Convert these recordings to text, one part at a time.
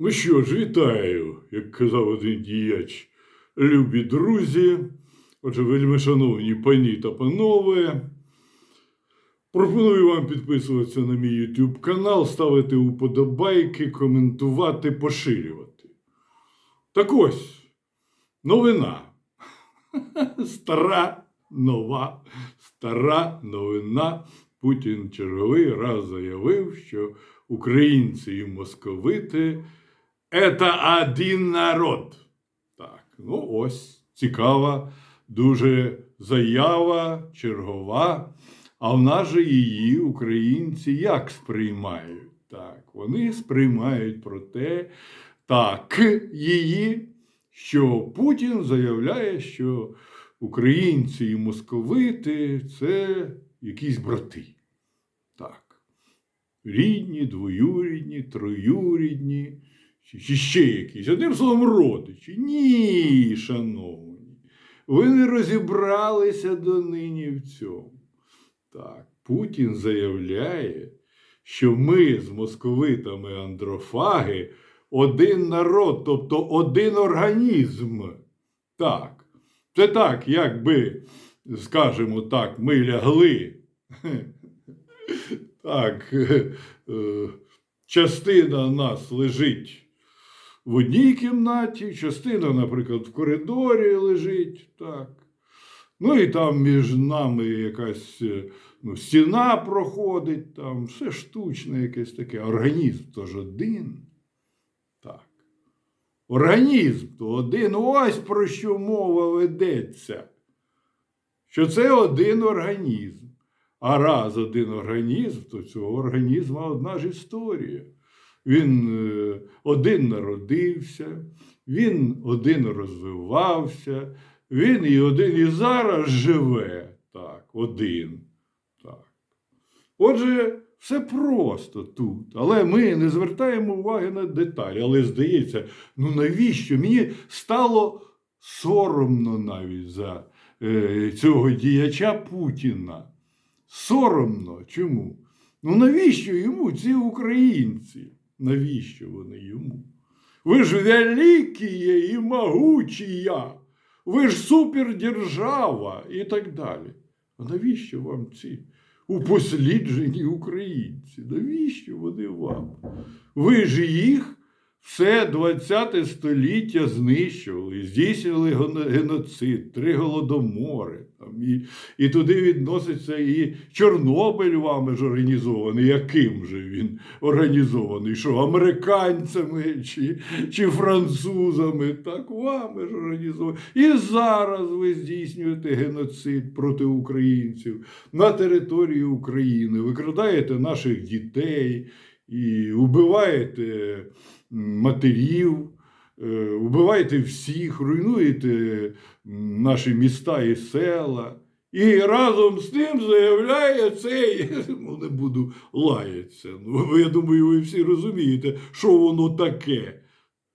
Ну що ж, вітаю, як казав один діяч, любі друзі. Отже, вельми шановні пані та панове. Пропоную вам підписуватися на мій YouTube канал, ставити уподобайки, коментувати, поширювати. Так ось, новина. Стара нова, стара новина. Путін черговий раз заявив, що українці і московити це один народ. Так, ну ось цікава, дуже заява, чергова. А в нас же її українці як сприймають? Так, вони сприймають про те, так, її, що Путін заявляє, що українці і московити це якісь брати. Так. Рідні, двоюрідні, троюрідні, чи, ще якісь. Одним словом, родичі. Ні, шановні. Ви не розібралися донині в цьому. Так, Путін заявляє, що ми з московитами андрофаги один народ, тобто один організм. Так. Це так, якби, скажімо так, ми лягли. Так, е, частина нас лежить в одній кімнаті, частина, наприклад, в коридорі лежить. Так. Ну і там між нами якась е, ну, стіна проходить, там все штучне, якесь таке. Організм то ж один. Так. Організм то один. Ось про що мова ведеться. Що це один організм. А раз один організм, то цього організму одна ж історія. Він е, один народився, він один розвивався, він і один і зараз живе. Так, один. Так. Отже, все просто тут. Але ми не звертаємо уваги на деталі. Але здається, ну навіщо? Мені стало соромно навіть за е, цього діяча Путіна. Соромно. Чому? Ну навіщо йому ці українці? Навіщо вони йому? Ви ж великі і могучі, ви ж супердержава і так далі. А навіщо вам ці упосліджені українці? Навіщо вони вам? Ви ж їх все 20 століття знищували, здійснювали геноцид, три голодомори. І, і туди відноситься і Чорнобиль вами ж організований. Яким же він організований? Що американцями чи, чи французами? Так вами ж організований. І зараз ви здійснюєте геноцид проти українців на території України, викрадаєте наших дітей і вбиваєте матерів, вбиваєте всіх, руйнуєте наші міста і села. І разом з тим заявляє цей, ну не буду лаятися. Ну, я думаю, ви всі розумієте, що воно таке.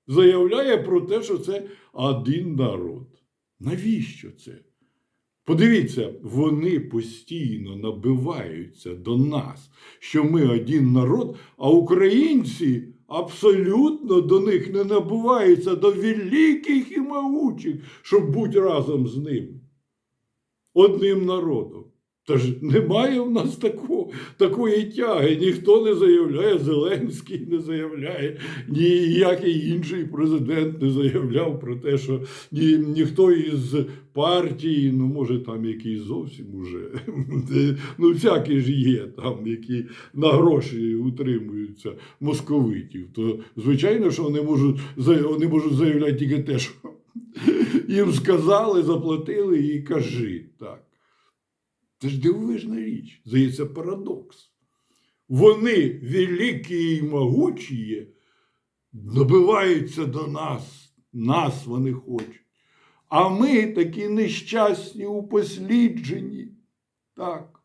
Заявляє про те, що це один народ. Навіщо це? Подивіться, вони постійно набиваються до нас, що ми один народ, а українці абсолютно до них не набувається до великих і могучих, щоб бути разом з ними. Одним народом. Та ж немає в нас такого, такої тяги. Ніхто не заявляє, Зеленський не заявляє, ніякий інший президент не заявляв про те, що ні, ніхто із партії, ну може там якийсь зовсім уже, ну всякі ж є там, які на гроші утримуються московитів. То звичайно, що вони можуть, вони можуть заявляти тільки те, що їм сказали, заплатили і кажи так. Це ж дивовижна річ, здається, парадокс. Вони, великі і могучі, набиваються до нас, нас вони хочуть. А ми такі нещасні, упосліджені. Так.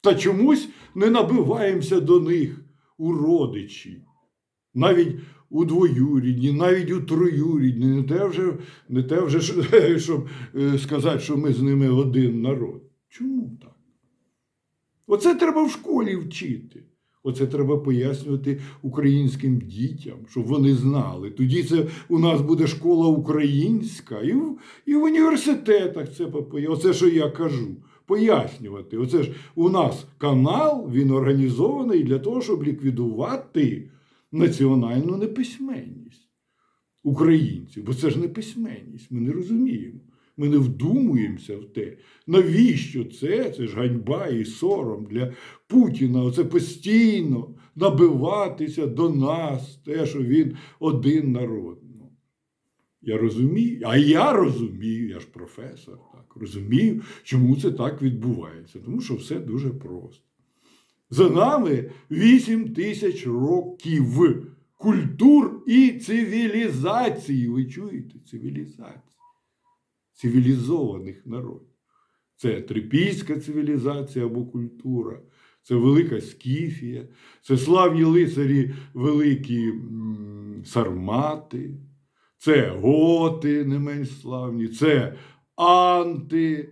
Та чомусь не набиваємося до них у родичі. Навіть у двоюрідні, навіть у троюрідні. Не те вже, не те вже щоб е, сказати, що ми з ними один народ. Чому так? Оце треба в школі вчити. Оце треба пояснювати українським дітям, щоб вони знали. Тоді це у нас буде школа українська, і в, і в університетах це попоя- Оце, що я кажу. Пояснювати. Оце ж у нас канал, він організований для того, щоб ліквідувати національну неписьменність українців. Бо це ж не письменність, ми не розуміємо. Ми не вдумуємося в те, навіщо це? Це ж ганьба і сором для Путіна. Оце постійно набиватися до нас, те, що він один народ. Ну, Я розумію, а я розумію, я ж професор, так, розумію, чому це так відбувається. Тому що все дуже просто. За нами 8 тисяч років культур і цивілізації. Ви чуєте? Цивілізації. Цивілізованих народів. Це трипільська цивілізація або культура, це велика Скіфія, це славні лицарі, великі сармати, це готи не менш славні, це антиславні,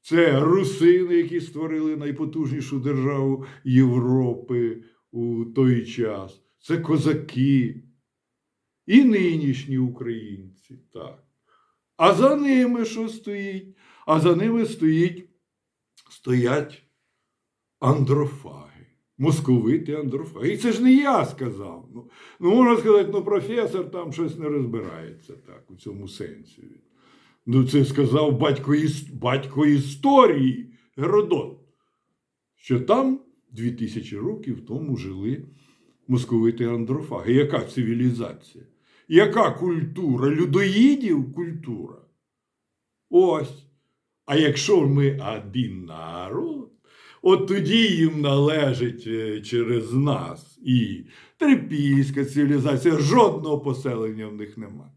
це русини, які створили найпотужнішу державу Європи у той час. Це козаки і нинішні українці. так. А за ними що стоїть? А за ними стоїть, стоять андрофаги, московити андрофаги. І це ж не я сказав. Ну, ну можна сказати, ну професор там щось не розбирається так, у цьому сенсі. Ну, це сказав батько, батько історії Геродот, що там 2000 років тому жили московити андрофаги. Яка цивілізація? Яка культура? Людоїдів культура. Ось. А якщо ми один народ, от тоді їм належить е, через нас і трипільська цивілізація, жодного поселення в них нема.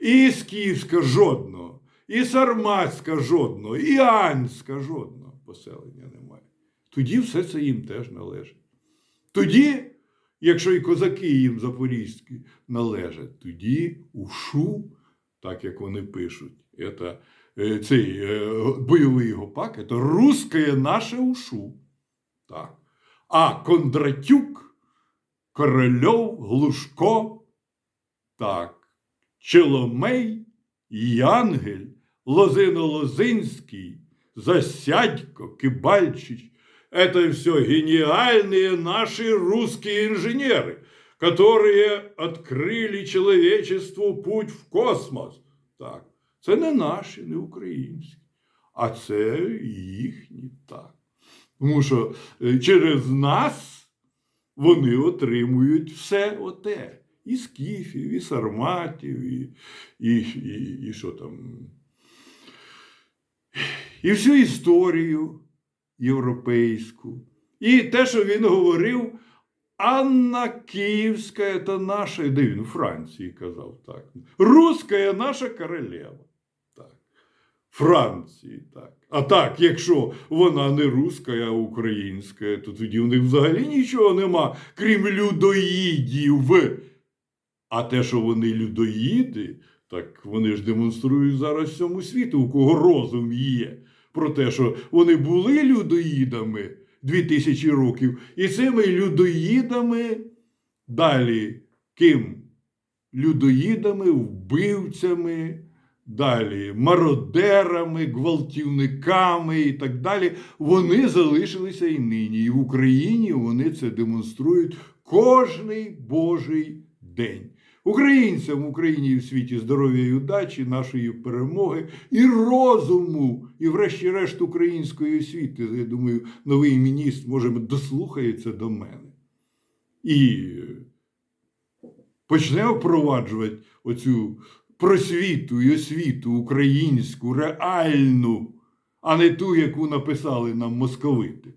І скіфська жодного, і сарматська жодного, і анська жодного поселення немає. Тоді все це їм теж належить. Тоді, якщо і козаки їм запорізькі належать, тоді ушу, так як вони пишуть, це, цей е, бойовий гопак, це русське наше ушу. Так. А Кондратюк, Корольов, Глушко, так, Челомей, Янгель, Лозино-Лозинський, Засядько, Кибальчич – это все гениальные наши русские инженеры, которые открыли человечеству путь в космос. Так, це не наші, не українські, а це їхні, так. Тому що е, через нас вони отримують все оте. І скіфів, і сарматів, і, і, і, і що там. І всю історію європейську. І те, що він говорив, Анна Київська це наша, де він у Франції казав так. Руська наша королева. Так. Франції, так. А так, якщо вона не руська, а українська, то тоді в них взагалі нічого нема, крім людоїдів. А те, що вони людоїди, так вони ж демонструють зараз всьому світу, у кого розум є. Про те, що вони були людоїдами 2000 років, і цими людоїдами далі ким? Людоїдами, вбивцями, далі мародерами, гвалтівниками і так далі. Вони залишилися і нині. І в Україні вони це демонструють кожний божий день. Українцям в Україні і в світі здоров'я і удачі, нашої перемоги і розуму, і, врешті-решт, української освіти. Я думаю, новий міністр може дослухається до мене. І почне впроваджувати оцю просвіту і освіту українську, реальну, а не ту, яку написали нам московити.